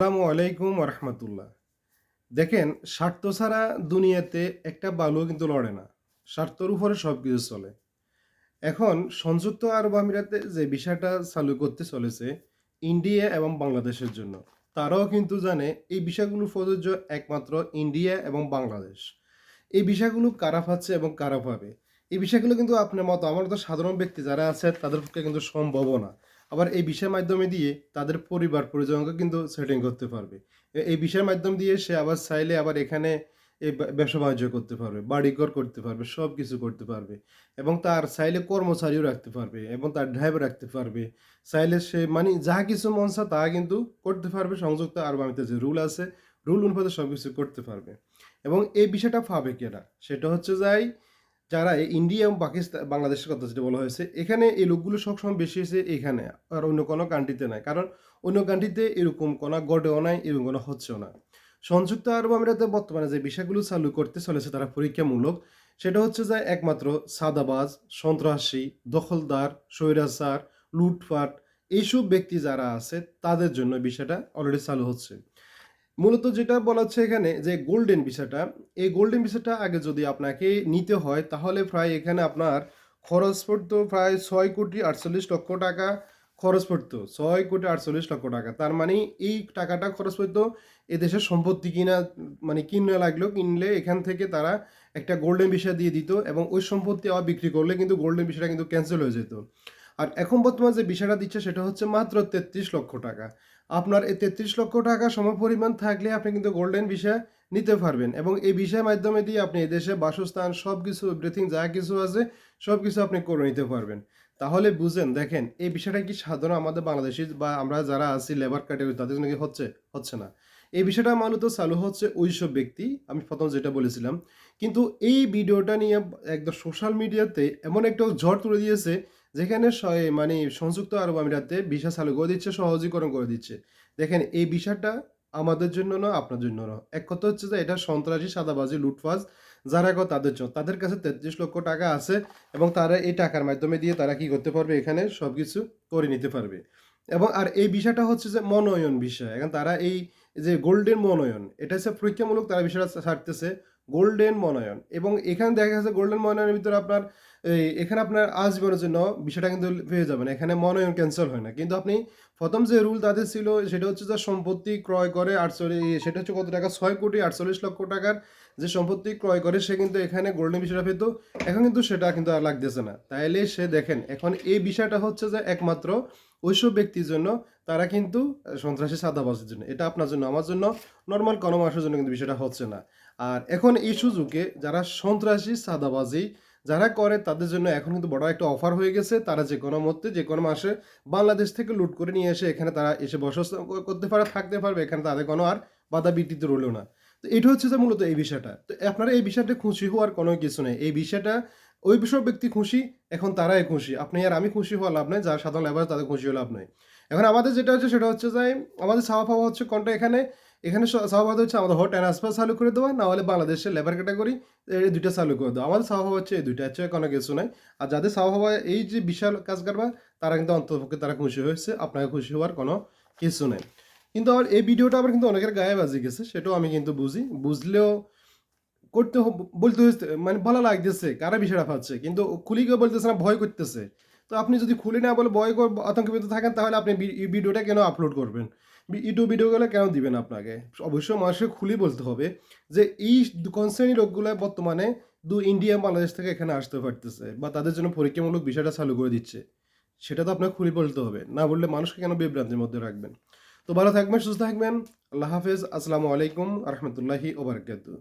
আসসালামু আলাইকুম রহমতুল্লাহ দেখেন, স্বার্থ ছাড়া দুনিয়াতে একটা বালু কিন্তু লড়ে না। স্বার্থর উপরে সব কিছু চলে। এখন, সংযুক্ত আরব আমিরাতে যে বিষয়টা চালু করতে চলেছে, ইন্ডিয়া এবং বাংলাদেশের জন্য, তারাও কিন্তু জানে এই বিষয়গুলো প্রযোজ্য একমাত্র ইন্ডিয়া এবং বাংলাদেশ। এই বিষয়গুলো কারা পাচ্ছে এবং কারা পাবে এই বিষয়গুলো কিন্তু আপনার মতো, আমার মতো সাধারণ ব্যক্তি যারা আছে, তাদের পক্ষে কিন্তু সম্ভব না। আবার এই বিষয়ের মাধ্যমে দিয়ে তাদের পরিবার পরিজনকে কিন্তু সেটিং করতে পারবে। এই বিষয়ের মাধ্যম দিয়ে সে আবার চাইলে আবার এখানে এই ব্যা- ব্যবসা বাণিজ্য করতে পারবে, বাড়িঘর করতে পারবে সব কিছু করতে পারবে এবং তার চাইলে কর্মচারীও রাখতে পারবে এবং তার ড্রাইভার রাখতে পারবে। চাইলে সে মানে যা কিছু মন চায় তা কিন্তু করতে পারবে, সংযুক্ত আরব আমিতে যে রুল আছে রুল অনুপাতে সব কিছু করতে পারবে। এবং এই বিষয়টা পাবে কেনা সেটা হচ্ছে যাই যারা ইন্ডিয়া এবং পাকিস্তান, বাংলাদেশের কথা যেটা বলা হয়েছে, এখানে এই লোকগুলো সবসময় বেশি হয়েছে এখানে। আর অন্য কোনো কান্ট্রিতে নাই। কারণ অন্য কান্ট্রিতে এরকম কোনো গড়েও নাই এরকম কোনো হচ্ছেও না। সংযুক্ত আরব আমিরাতে বর্তমানে যে বিষয়গুলো চালু করতে চলেছে তারা পরীক্ষামূলক, সেটা হচ্ছে যে একমাত্র সাদাবাজ, সন্ত্রাসী, দখলদার, স্বৈরাচার, লুটপাট, এইসব ব্যক্তি যারা আছে, তাদের জন্য বিষয়টা অলরেডি চালু হচ্ছে। মূলত যেটা বলা হচ্ছে এখানে যে গোল্ডেন ভিসাটা এই গোল্ডেন ভিসাটা আগে যদি আপনাকে নিতে হয়, তাহলে প্রায় এখানে আপনার খরচ পড়তো প্রায় ছয় কোটি আটচল্লিশ লক্ষ টাকা খরচ পড়তো। ছয় কোটি আটচল্লিশ লক্ষ টাকা। তার মানে এই টাকাটা খরচ পড়তো এদেশের সম্পত্তি কিনা মানে কিনে লাগল, কিনলে এখান থেকে তারা একটা গোল্ডেন ভিসা দিয়ে দিত এবং ওই সম্পত্তি আবার বিক্রি করলে কিন্তু গোল্ডেন ভিসাটা কিন্তু ক্যান্সেল হয়ে যেত। আর এখন বর্তমানে যে বিষয়টা দিচ্ছে, সেটা হচ্ছে মাত্র তেত্রিশ লক্ষ টাকা। আপনার এই তেত্রিশ লক্ষ টাকা সমপরিমাণ থাকলে আপনি কিন্তু গোল্ডেন ভিসা নিতে পারবেন। এবং এই ভিসার মাধ্যমে দিয়ে আপনি এদেশে বাসস্থান সব কিছু এভরিথিং যা কিছু আছে সব কিছু আপনি করে নিতে পারবেন। তাহলে বুঝেন, দেখেন, এই বিষয়টা কি সাধারণ আমাদের বাংলাদেশি বা আমরা যারা আছি লেবার ক্যাটাগরি তাদের জন্য কি হচ্ছে হচ্ছে না। এই বিষয়টা মূলত চালু হচ্ছে ওইসব ব্যক্তি, আমি প্রথম যেটা বলেছিলাম। কিন্তু এই ভিডিওটা নিয়ে একদম সোশ্যাল মিডিয়াতে এমন একটা ঝড় তুলে দিয়েছে যেখানে মানে সংযুক্ত আরব আমিরাতে ভিসা চালু করে দিচ্ছে, সহজীকরণ করে দিচ্ছে। দেখেন, এই বিষয়টা আমাদের জন্য না আপনার জন্য না এক কথা হচ্ছে যে, এটা সন্ত্রাসী, সাদাবাজি, লুটফাজ, যারা কো তাদের জন্য। তাদের কাছে তেত্রিশ লক্ষ টাকা আছে এবং তারা এই টাকার মাধ্যমে দিয়ে তারা কি করতে পারবে? এখানে সব কিছু করে নিতে পারবে। এবং আর এই বিষয়টা হচ্ছে যে, মনোনয়ন বিষয় এখন তারা এই যে, গোল্ডেন মনোনয়ন, এটা হচ্ছে পরীক্ষামূলক তারা বিষয়টা ছাড়তেছে, গোল্ডেন মনোনয়ন। এবং এখানে দেখা গেছে গোল্ডেন মনোনয়নের ভিতরে আপনার এই, এখানে আপনার আজীবনের জন্য বিষয়টা কিন্তু পেয়ে যাবেন। এখানে মনোনয়ন ক্যান্সেল হয় না। কিন্তু আপনি প্রথম যে রুল তাদের ছিল, সেটা হচ্ছে যে সম্পত্তি ক্রয় করে আটচল্লিশ সেটা হচ্ছে কত টাকা? ছয় কোটি আটচল্লিশ লক্ষ টাকার যে সম্পত্তি ক্রয় করে, সে কিন্তু এখানে গোল্ডেন বিষয়টা পেত। এখন কিন্তু সেটা কিন্তু আর লাগতেছে না। তাইলে সে দেখেন, এখন এই বিষয়টা হচ্ছে যে একমাত্র ওইসব ব্যক্তির জন্য তারা কিন্তু সন্ত্রাসী সাদাবাজের জন্য। এটা আপনার জন্য, আমার জন্য নর্মাল কোনো মানুষের জন্য কিন্তু বিষয়টা হচ্ছে না। আর এখন এই সুযোগে যারা সন্ত্রাসী সাদাবাজি যারা করে, তাদের জন্য এখন কিন্তু বড় একটা অফার হয়ে গেছে। তারা যে কোনো মধ্যে যে কোনো মাসে বাংলাদেশ থেকে লুট করে নিয়ে এসে এখানে তারা এসে বসবাস করতে পারে, থাকতে পারবে। এখানে তাদের কোনো আর বাধা বিকৃত রইল না। তো এটা হচ্ছে যে মূলত এই বিষয়টা। তো আপনারা এই বিষয়টা খুশি হওয়ার কোনো কিছু নেই। এই বিষয়টা, ওই বিষয় ব্যক্তি খুশি, এখন তারাই খুশি। আপনি আর আমি খুশি হওয়া লাভ নয় যারা সাধারণ লেবার তাদের খুশি হওয়া লাভ নয় এখন আমাদের যেটা হচ্ছে সেটা হচ্ছে যে আমাদের পাওয়া হচ্ছে কোনটা? এখানে এখানে চাওয়া হচ্ছে আমাদের হট ট্রান্সফার চালু করে দেওয়া না হলে বাংলাদেশের লেবার ক্যাটাগরি এই দুইটা চালু করে দেওয়া। আমাদের চাওয়া হচ্ছে এই দুইটা, হচ্ছে কোনো কিছু নাই। আর যাদের হওয়া এই যে বিশাল কাজ করবা, তারা কিন্তু অন্ততপক্ষে তারা খুশি হয়েছে আপনাকে খুশি হওয়ার কোনো কিছু নেই। কিন্তু আমার এই ভিডিওটা আবার কিন্তু অনেকের গায়ে বাজি গেছে, সেটাও আমি কিন্তু বুঝি। বুঝলেও করতে বলতে মানে ভালো লাগতেছে, কারা বিষয়টা পাচ্ছে? কিন্তু খুলি কেউ বলতেছে না, ভয় করতেছে। তো আপনি যদি খুলে না বলে ভয় আতঙ্কিত থাকেন, তাহলে আপনি ভিডিওটা কেন আপলোড করবেন? ইউটিউব ভিডিওগুলো কেন দিবেন আপনাকে? অবশ্যই মানুষকে খুলে বলতে হবে যে, এই কনসার্নি লোকগুলো বর্তমানে দু ইন্ডিয়া বাংলাদেশ থেকে এখানে আসতে পারতেছে বা তাদের জন্য পরীক্ষামূলক বিষয়টা চালু করে দিচ্ছে। সেটা তো আপনাকে খুলে বলতে হবে। না বললে মানুষকে কেন বিভ্রান্তির মধ্যে রাখবেন? তো ভালো থাকবেন, সুস্থ থাকবেন। আল্লাহ হাফেজ। আসসালামু আলাইকুম রহমতুল্লাহি ওবরাকাতুহ